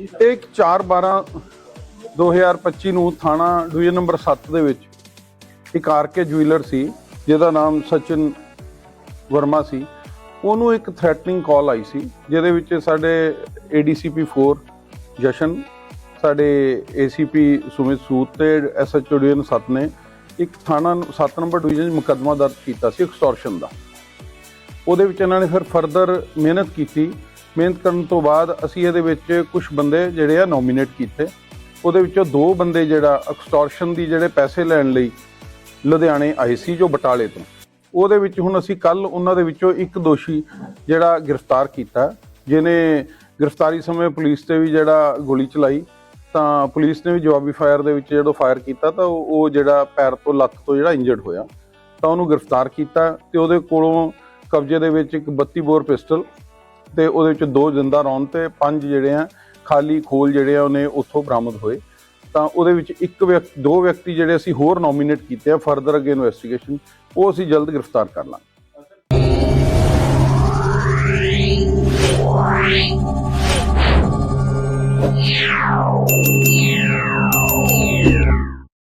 ਇਹ ਇੱਕ 4 12 2025 ਨੂੰ ਥਾਣਾ ਡਿਵੀਜ਼ਨ ਨੰਬਰ 7 ਦੇ ਵਿੱਚ ਇੱਕ ਆਰਕੇ ਜੁਐਲਰ ਸੀ, ਜਿਹਦਾ ਨਾਮ ਸਚਿਨ ਵਰਮਾ ਸੀ। ਉਹਨੂੰ ਇੱਕ ਥ੍ਰੈਟਨਿੰਗ ਕਾਲ ਆਈ ਸੀ, ਜਿਹਦੇ ਵਿੱਚ ਸਾਡੇ ADCP 4 ਜਸ਼ਨ, ਸਾਡੇ ACP ਸੁਮਿਤ ਸੂਤ ਤੇ SHO ਡਿਵੀਜ਼ਨ 7 ਨੇ ਇੱਕ ਥਾਣਾ 7 ਨੰਬਰ ਡਿਵੀਜ਼ਨ 'ਚ ਮੁਕੱਦਮਾ ਦਰਜ ਕੀਤਾ ਸੀ ਐਕਸਟੋਰਸ਼ਨ ਦਾ। ਉਹਦੇ ਵਿੱਚ ਇਹਨਾਂ ਨੇ ਫਿਰ ਫਰਦਰ ਮਿਹਨਤ ਕੀਤੀ ਮਿਹਨਤ ਕਰਨ ਤੋਂ ਬਾਅਦ ਅਸੀਂ ਇਹਦੇ ਵਿੱਚ ਕੁਝ ਬੰਦੇ ਜਿਹੜੇ ਆ ਨੋਮੀਨੇਟ ਕੀਤੇ। ਉਹਦੇ ਵਿੱਚੋਂ ਦੋ ਬੰਦੇ ਜਿਹੜਾ ਐਕਸਟੋਰਸ਼ਨ ਦੀ ਜਿਹੜੇ ਪੈਸੇ ਲੈਣ ਲਈ ਲੁਧਿਆਣੇ ਆਏ ਸੀ ਜੋ ਬਟਾਲੇ ਤੋਂ। ਉਹਦੇ ਵਿੱਚ ਹੁਣ ਅਸੀਂ ਕੱਲ ਉਹਨਾਂ ਦੇ ਵਿੱਚੋਂ ਇੱਕ ਦੋਸ਼ੀ ਜਿਹੜਾ ਗ੍ਰਿਫਤਾਰ ਕੀਤਾ। ਜਿਹਨੇ ਗ੍ਰਿਫਤਾਰੀ ਸਮੇਂ ਪੁਲਿਸ ਤੇ ਵੀ ਜਿਹੜਾ ਗੋਲੀ ਚਲਾਈ, ਤਾਂ ਪੁਲਿਸ ਨੇ ਵੀ ਜਵਾਬੀ ਫਾਇਰ ਦੇ ਵਿੱਚ ਜਦੋਂ ਫਾਇਰ ਕੀਤਾ ਤਾਂ ਉਹ ਉਹ ਜਿਹੜਾ ਪੈਰ ਤੋਂ ਲੱਤ ਤੋਂ ਜਿਹੜਾ ਇੰਜਰਡ ਹੋਇਆ, ਤਾਂ ਉਹਨੂੰ ਗ੍ਰਿਫਤਾਰ ਕੀਤਾ ਤੇ ਉਹਦੇ ਕੋਲੋਂ ਕਬਜ਼ੇ ਦੇ ਵਿੱਚ ਇੱਕ 32 ਬੋਰ ਪਿਸਟਲ ਤੇ ਉਹਦੇ ਵਿੱਚ ਦੋ ਜਿੰਦਾ ਰੌਂਦ ਤੇ ਪੰਜ ਜਿਹੜੇ ਆ, ਖਾਲੀ ਖੋਲ ਜਿਹੜੇ ਆ ਉਹਨੇ ਉੱਥੋਂ ਬਰਾਮਦ ਹੋਏ ਤਾਂ ਉਹਦੇ ਵਿੱਚ ਇੱਕ ਵਿਅਕਤੀ ਦੋ ਵਿਅਕਤੀ ਜਿਹੜੇ ਅਸੀਂ ਹੋਰ ਨੋਮੀਨੇਟ ਕੀਤੇ ਆ ਫਰਦਰ ਅਗੇ ਇਨਵੈਸਟੀਗੇਸ਼ਨ ਉਹ ਅਸੀਂ ਜਲਦ ਗ੍ਰਿਫਤਾਰ ਕਰ ਲਾਂਗੇ Yeah.